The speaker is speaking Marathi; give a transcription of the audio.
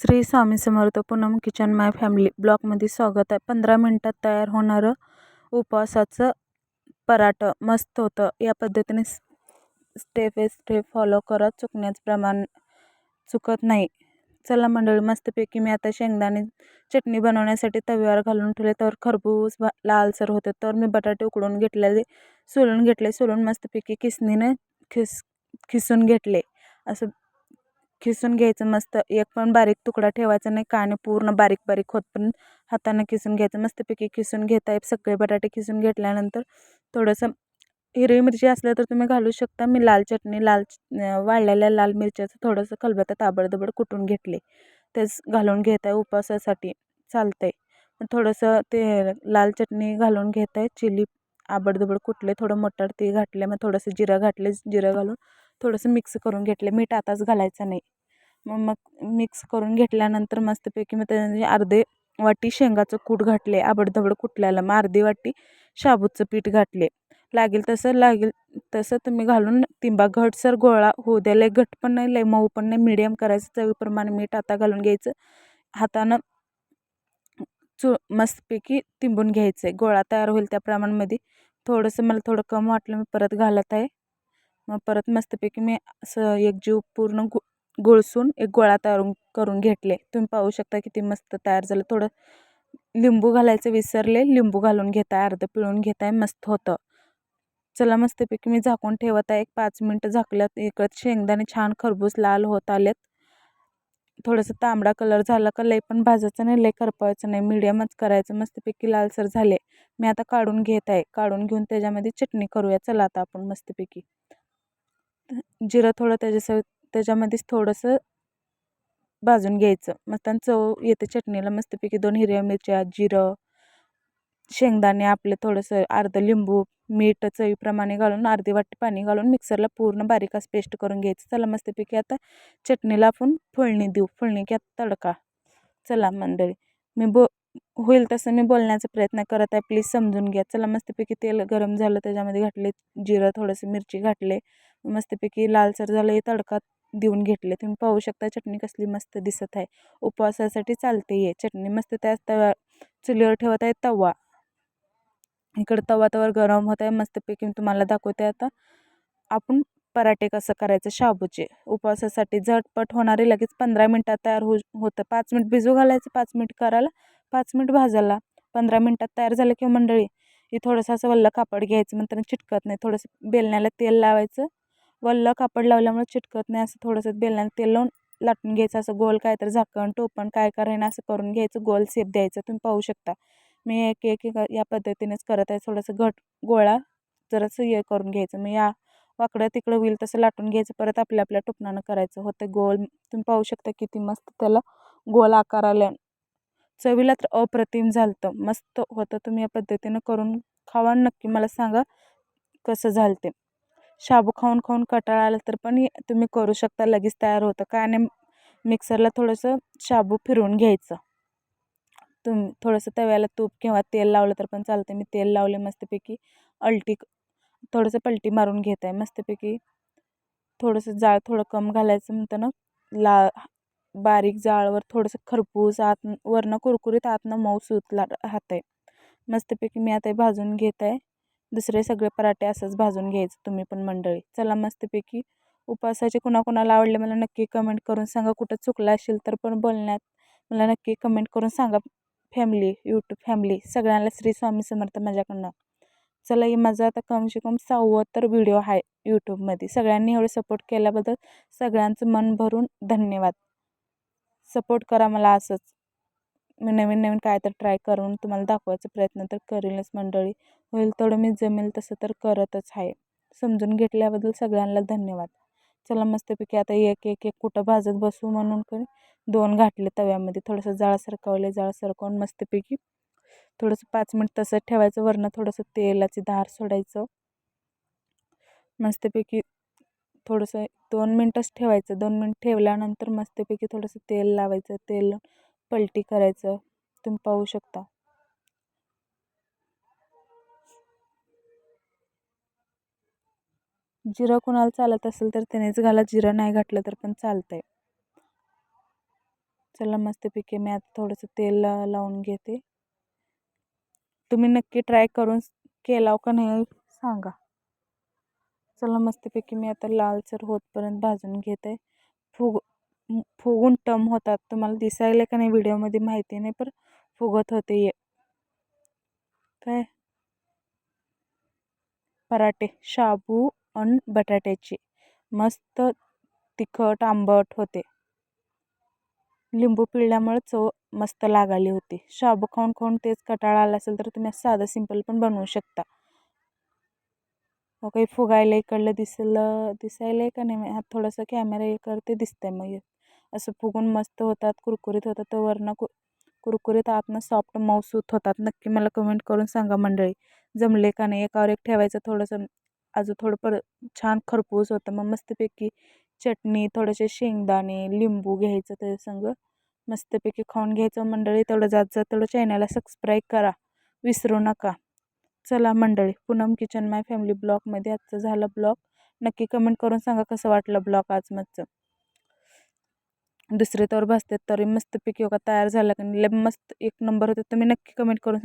Shri Swami Samarth Poonam kitchen my family ब्लॉगमध्ये स्वागत आहे. पंधरा मिनटात तयार होणारं उपवासाचं पराठं मस्त होतं. या पद्धतीने स्टेप बाय स्टेप फॉलो करत चुकण्याचं प्रमाण चुकत नाही. चला मंडळी मस्तपैकी मी आता शेंगदाणे चटणी बनवण्यासाठी तव्यावर घालून ठेवले. तर खरबूज लालसर होते. तर मी बटाटे उकडून घेतलेले सोलून घेतले. सोलून मस्तपैकी किसनीने खिस खिसून घेतले. असं खिसून घ्यायचं मस्त. एक पण बारीक तुकडा ठेवायचा नाही काने पूर्ण बारीक बारीक होत पण हाताने खिसून घ्यायचं. मस्तपैकी खिसून घेता सगळे बटाटे खिसून घेतल्यानंतर थोडंसं हिरवी मिरची असलं तर तुम्ही घालू शकता. मी लाल चटणी लाल वाळलेल्या लाल मिरच्याचं थोडंसं खलबत्ता ताबडतोबड कुटून घेतले. तेच घालून घेत आहे उपवासासाठी चालतं आहे थोडंसं ते लाल चटणी घालून घेत आहे चिली आबडदबड कुटले थोडं मटर ते घातले मग थोडंसं जिरं घातले जिरं घालून थोडंसं मिक्स करून घेतले. मीठ आताच घालायचं नाही. मग मग मिक्स करून घेतल्यानंतर मस्तपैकी मग त्यामध्ये अर्धे वाटी शेंगाचं कूट घातले आबडधबड कुटल्याला मग अर्धी वाटी शाबूचं पीठ घातले. लागेल तसं लागेल तसं तुम्ही घालून तिंबा घटसर गोळा होऊ द्या. लय घट पण नाही लय मऊ पण नाही मिडियम करायचं चवीप्रमाणे मीठ आता घालून घ्यायचं. हातानं चु मस्तपैकी तिंबून घ्यायचं. आहे गोळा तयार होईल त्या प्रमाणामध्ये. थोडंसं मला थोडं कम वाटलं मी परत घालत आहे. मग परत मस्तपैकी मी असं एक जीव पूर्ण गु गुळसून एक गोळा तयार करून घेतले. तुम्ही पाहू शकता किती मस्त तयार झालं. थोडं लिंबू घालायचं विसरले. लिंबू घालून घेत आहे अर्धं पिळून घेत आहे मस्त होतं. चला मस्तपैकी मी झाकून ठेवत आहे. एक पाच मिनटं झाकल्यात. इकडं शेंगदाणे छान खरबूज लाल होत आलेत. थोडंसं तांबडा कलर झाला का लई पण भाजायचं नाही लई करपायचं नाही. मिडियमच करायचं. मस्तपैकी लालसर झाले. मी आता काढून घेत आहे. काढून घेऊन त्याच्यामध्ये चटणी करूया. चला आता आपण मस्तपैकी. जिरं थोडं त्याच्यासोबत त्याच्यामध्येच थोडंसं भाजून घ्यायचं. मस्त चव येते चटणीला मस्तपैकी दोन हिरव्या मिरच्या जिरं शेंगदाणे आपलं थोडंसं अर्धं लिंबू मीठ चवीप्रमाणे घालून अर्धी वाटी पाणी घालून मिक्सरला पूर्ण बारीक असं पेस्ट करून घ्यायचं. चला मस्तपैकी आता चटणीला आपण फोळणी देऊ. फोळणी की आता तडका. चला मंडळी मी बो होईल तसं मी बोलण्याचा प्रयत्न करत आहे. प्लीज समजून घ्या. चला मस्तपैकी तेल गरम झालं त्याच्यामध्ये घातले जिरं थोडंसं मिरची घातले. मस्तपैकी लालसर झालं हे तडका देऊन घेतले. तुम्ही पाहू शकता चटणी कसली मस्त दिसत आहे. उपवासासाठी चालते आहे चटणी मस्त त्या तव्या चुलीवर ठेवत आहे तवा. इकडं तवा तवर गरम होत आहे. मस्तपैकी मी तुम्हाला दाखवते आता. आपण पराठे कसं करायचं? शाबूचे. उपवासासाठी झटपट होणारे लगेच पंधरा मिनटात तयार हो होतं. पाच मिनिट भिजू घालायचं पाच मिनिट करायला पाच मिनिट भाजायला. पंधरा मिनटात तयार झालं किंवा मंडळी हे थोडंसं असं वल्लं कापड घ्यायचं. नंतर चिटकत नाही. थोडंसं बेलण्याला तेल लावायचं. वल्लं कापड लावल्यामुळे चिटकत नाही असं थोडंसं बेलण्याला तेल लावून लाटून घ्यायचं. असं गोल काय तर झाकण टोपण काय करायनं असं करून घ्यायचं. गोल सेप द्यायचं. तुम्ही पाहू शकता. मी एक एक या पद्धतीनेच करत आहे. थोडंसं घट गोळा जरासं हे करून घ्यायचं. मी या वाकडं तिकडं होईल तसं लाटून घ्यायचं. परत आपल्या आपल्या टोपणानं करायचं. होतं गोल. तुम्ही पाहू शकता किती मस्त त्याला गोल आकार आल्या. चवीला तर अप्रतिम झालं मस्त होतं. तुम्ही या पद्धतीनं करून खावा. नक्की मला सांगा कसं झालं ते शाबू खाऊन खाऊन कंटाळा आला तर पण तुम्ही करू शकता लगेच तयार होतं. काय नाही मिक्सरला थोडंसं शाबू फिरवून घ्यायचं. तुम थोडंसं तव्याला तूप किंवा तेल लावलं तर पण चालतं मी तेल लावले मस्तपैकी अलटी थोडंसं पलटी मारून घेत आहे मस्तपैकी. थोडंसं जाळ थोडं कम घालायचं म्हणतं ना ला बारीक जाळवर थोडंसं खरपूस आत वरनं कुरकुरीत आतनं मऊ सुतला राहत आहे मस्तपैकी मी आता भाजून घेत आहे दुसरे सगळे पराठे असंच भाजून घ्यायचं तुम्ही पण मंडळी. चला मस्तपैकी उपवासाचे कुणाकुणाला आवडले मला नक्की कमेंट करून सांगा. कुठं चुकलं असेल तर पण बोलण्यात मला नक्की कमेंट करून सांगा. फॅमिली यूट्यूब फॅमिली सगळ्यांना श्री स्वामी समर्थ माझ्याकडनं. चला हे माझा आता कमसे कम सहावं तर व्हिडिओ आहे यूट्यूबमध्ये सगळ्यांनी एवढं सपोर्ट केल्याबद्दल सगळ्यांचं मन भरून धन्यवाद. सपोर्ट करा मला असंच. मी नवीन नवीन काय तर ट्राय करून तुम्हाला दाखवायचा प्रयत्न तर करेलच मंडळी. होईल तेवढं मी जमेल तसं तर करतच आहे. समजून घेतल्याबद्दल सगळ्यांना धन्यवाद. चला मस्तपैकी आता एक एक एक कुठं भाजत बसू म्हणून करी. दोन घातले तव्यामध्ये. थोडंसं जाळ सरकवले जाळ सरकवून मस्तपैकी थोडंसं पाच मिनिट तसं ठेवायचं. वरनं थोडंसं तेलाची धार सोडायचं. मस्तपैकी थोडंसं दोन मिनटंच ठेवायचं. दोन मिनट ठेवल्यानंतर मस्तपैकी थोडंसं तेल लावायचं. तेल पलटी करायचं तुम्ही पाहू शकता. जिरं कुणाला चालत असेल तर त्यानेच घाला जिरं नाही घातलं तर पण चालतंय. चला मस्तपैकी मी आता थोडंसं तेल लावून घेते. तुम्ही नक्की ट्राय करून केलाव का नाही सांगा. चला मस्तपैकी मी आता लालसर होतपर्यंत भाजून घेते. फुग फुगून टम होतात. तुम्हाला दिसायला का नाही व्हिडिओमध्ये माहिती नाही पण फुगत होते ये काय? पराठे शाबू आणि बटाट्याचे. मस्त तिखट आंबट होते. लिंबू पिळल्यामुळे चव मस्त लागाली होती. शाबू खाऊन खाऊन तेच कटाळा आला असेल तर तुम्ही साधं सिंपल पण बनवू शकता. मग काही फुगायला इकडलं दिसलं दिसायला का नाही? थोडंसं कॅमेरा हे करते दिसतंय मग असं फुगून मस्त होतात कुरकुरीत होतात. तर वरनं कु कुरकुरीत आतनं सॉफ्ट मऊसूत होतात. नक्की मला कमेंट करून सांगा मंडळी. जमले का नाही? एकावर एक ठेवायचं थोडंसं अजून थोडं पर छान खरपूस होतं. मग मस्तपैकी चटणी थोडेसे शेंगदाणे लिंबू घ्यायचं ते संग. मस्तपैकी खाऊन घ्यायचं मंडळी. तेवढं जात जात तेवढं चॅनलला सबस्क्राईब करा. विसरू नका. चला मंडळी पूनम किचन माय फॅमिली ब्लॉगमध्ये आजचं झालं ब्लॉग नक्की कमेंट करून सांगा कसं वाटलं ब्लॉग आज मजचं दुसरे तर भाजतात तरी मस्तपैकी योगा तयार झालं की नाही. लय मस्त एक नंबर होतं तुम्ही नक्की कमेंट करून